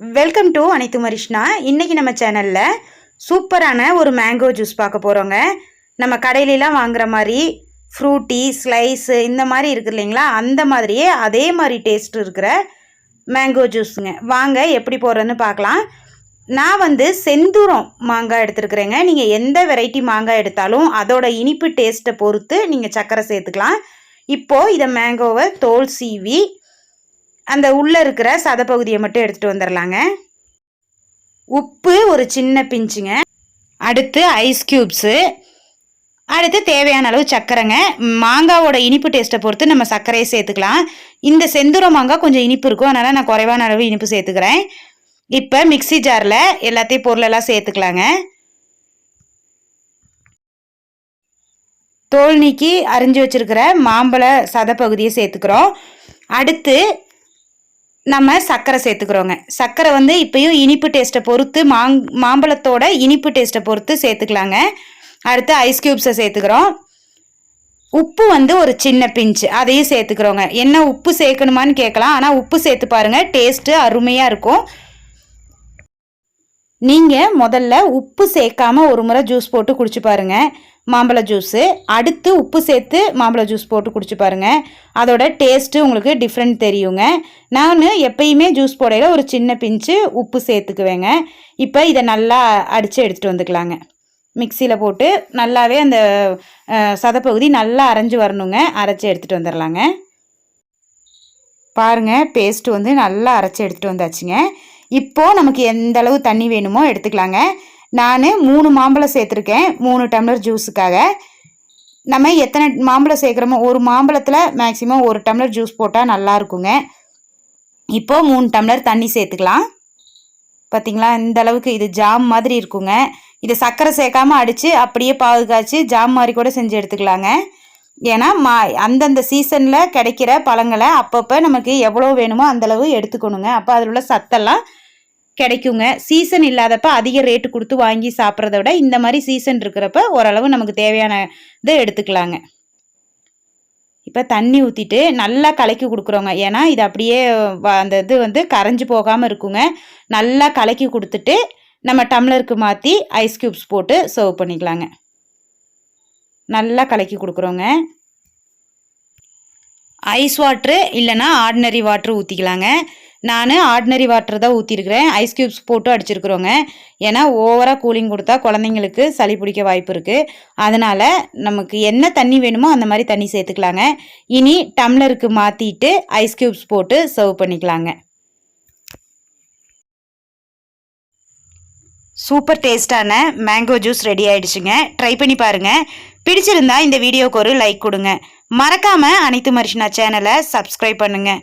Welcome to அனைத்து மரிஷ்னா இன்றைக்கி நம்ம சேனலில் சூப்பரான ஒரு மேங்கோ ஜூஸ் பார்க்க போகிறோங்க நம்ம கடையிலலாம் வாங்குற மாதிரி ஃப்ரூட்டி ஸ்லைஸு இந்த மாதிரி இருக்குது இல்லைங்களா? அந்த மாதிரியே அதே மாதிரி டேஸ்ட் இருக்கிற மேங்கோ ஜூஸுங்க வாங்க எப்படி போடுறதுன்னு பார்க்கலாம். நான் வந்து செந்தூரம் மாங்காய் எடுத்துருக்குறேங்க. நீங்கள் எந்த வெரைட்டி மாங்காய் எடுத்தாலும் அதோட இனிப்பு டேஸ்ட்டை பொறுத்து நீங்கள் சர்க்கரை சேர்த்துக்கலாம். இப்போது இதை மேங்கோவை தோல் சீவி அந்த உள்ளே இருக்கிற சதப்பகுதியை மட்டும் எடுத்துகிட்டு வந்துடலாங்க உப்பு ஒரு சின்ன பிஞ்சுங்க. அடுத்து ஐஸ் க்யூப்ஸு அடுத்து தேவையான அளவு சர்க்கரைங்க. மாங்காவோட இனிப்பு டேஸ்ட்டை பொறுத்து நம்ம சர்க்கரையை சேர்த்துக்கலாம். இந்த செந்துர மாங்காய் கொஞ்சம் இனிப்பு இருக்கும். அதனால் நான் குறைவான அளவு இனிப்பு சேர்த்துக்கிறேன். இப்போ மிக்சி ஜாரில் எல்லாத்தையும் பொருளெல்லாம் சேர்த்துக்கலாங்க. தோல் நீக்கி அரிஞ்சு வச்சுருக்கிற மாம்பழ சதப்பகுதியை சேர்த்துக்கிறோம். அடுத்து நம்ம சர்க்கரை சேர்த்துக்கிறோங்க. சர்க்கரை வந்து இப்பயும் இனிப்பு டேஸ்ட்டை பொறுத்து மாங் மாம்பழத்தோட இனிப்பு டேஸ்ட்டை பொறுத்து சேர்த்துக்கலாங்க. அடுத்து ஐஸ் க்யூப்ஸை சேர்த்துக்கிறோம். உப்பு வந்து ஒரு சின்ன பிஞ்சு அதையும் சேர்த்துக்கிறோங்க. என்ன உப்பு சேர்க்கணுமான்னு கேட்கலாம். ஆனால் உப்பு சேர்த்து பாருங்கள் டேஸ்ட்டு அருமையாக இருக்கும். நீங்கள் முதல்ல உப்பு சேர்க்காம ஒரு முறை ஜூஸ் போட்டு குடிச்சு பாருங்கள் மாம்பழ ஜூஸு. அடுத்து உப்பு சேர்த்து மாம்பழ ஜூஸ் போட்டு குடிச்சு பாருங்கள் அதோட டேஸ்ட்டு உங்களுக்கு டிஃப்ரெண்ட் தெரியுங்க. நான் எப்பயுமே ஜூஸ் போடையில் ஒரு சின்ன பிஞ்சு உப்பு சேர்த்துக்குவேங்க. இப்போ இதை நல்லா அடித்து எடுத்துகிட்டு வந்துக்கலாங்க. மிக்சியில் போட்டு நல்லாவே அந்த சதப்பகுதி நல்லா அரைஞ்சி வரணுங்க. அரைச்சி எடுத்துகிட்டு வந்துடலாங்க பாருங்கள் பேஸ்ட்டு வந்து நல்லா அரைச்சி எடுத்துகிட்டு வந்தாச்சுங்க. இப்போது நமக்கு எந்த அளவு தண்ணி வேணுமோ எடுத்துக்கலாங்க. நான் மூணு மாம்பழம் சேர்த்துருக்கேன். மூணு டம்ளர் ஜூஸுக்காக. நம்ம எத்தனை மாம்பழம் சேர்க்குறோமோ ஒரு மாம்பழத்தில் மேக்ஸிமம் ஒரு டம்ளர் ஜூஸ் போட்டால் நல்லா இருக்குங்க. இப்போது மூணு டம்ளர் தண்ணி சேர்த்துக்கலாம். பார்த்திங்களா இந்த அளவுக்கு இது ஜாம் மாதிரி இருக்குங்க. இது சர்க்கரை சேர்க்காமல் அடித்து அப்படியே பாகு காய்ச்சி ஜாம் மாதிரி கூட செஞ்சு எடுத்துக்கலாங்க. ஏன்னா மா அந்தந்த சீசனில் கிடைக்கிற பழங்களை அப்பப்போ நமக்கு எவ்வளோ வேணுமோ அந்தளவு எடுத்துக்கணுங்க. அப்போ அதில் உள்ள சத்தெல்லாம் கிடைக்குங்க. சீசன் இல்லாதப்ப அதிக ரேட்டு கொடுத்து வாங்கி சாப்பிட்றத விட இந்த மாதிரி சீசன் இருக்கிறப்ப ஓரளவு நமக்கு தேவையான இதை எடுத்துக்கலாங்க. இப்போ தண்ணி ஊற்றிட்டு நல்லா கலக்கி கொடுக்குறோங்க. ஏன்னா இது அப்படியே அந்த இது வந்து கரைஞ்சி போகாமல் இருக்குங்க. நல்லா கலக்கி கொடுத்துட்டு நம்ம டம்ளருக்கு மாற்றி ஐஸ் க்யூப்ஸ் போட்டு சர்வ் பண்ணிக்கலாங்க. நல்லா கலக்கி கொடுக்குறோங்க. ஐஸ் வாட்ரு இல்லைன்னா ஆர்டினரி வாட்ரு ஊற்றிக்கலாங்க நான் ஆர்டினரி வாட்டர் தான் ஊற்றிருக்கிறேன் ஐஸ் க்யூப்ஸ் போட்டு அடிச்சிருக்கிறோங்க. ஏன்னா ஓவராக கூலிங் கொடுத்தா குழந்தைங்களுக்கு சளி பிடிக்க வாய்ப்பு இருக்குது அதனால் நமக்கு என்ன தண்ணி வேணுமோ அந்த மாதிரி தண்ணி சேர்த்துக்கலாங்க. இனி டம்ளருக்கு மாற்றிட்டு ஐஸ் க்யூப்ஸ் போட்டு சர்வ் பண்ணிக்கலாங்க. சூப்பர் டேஸ்டான மேங்கோ ஜூஸ் ரெடி ஆயிடுச்சுங்க. ட்ரை பண்ணி பாருங்கள் பிடிச்சிருந்தா இந்த வீடியோக்கு ஒரு லைக் கொடுங்க. மறக்காமல் அனைத்து மரிஷினா சேனலை சப்ஸ்கிரைப் பண்ணுங்கள்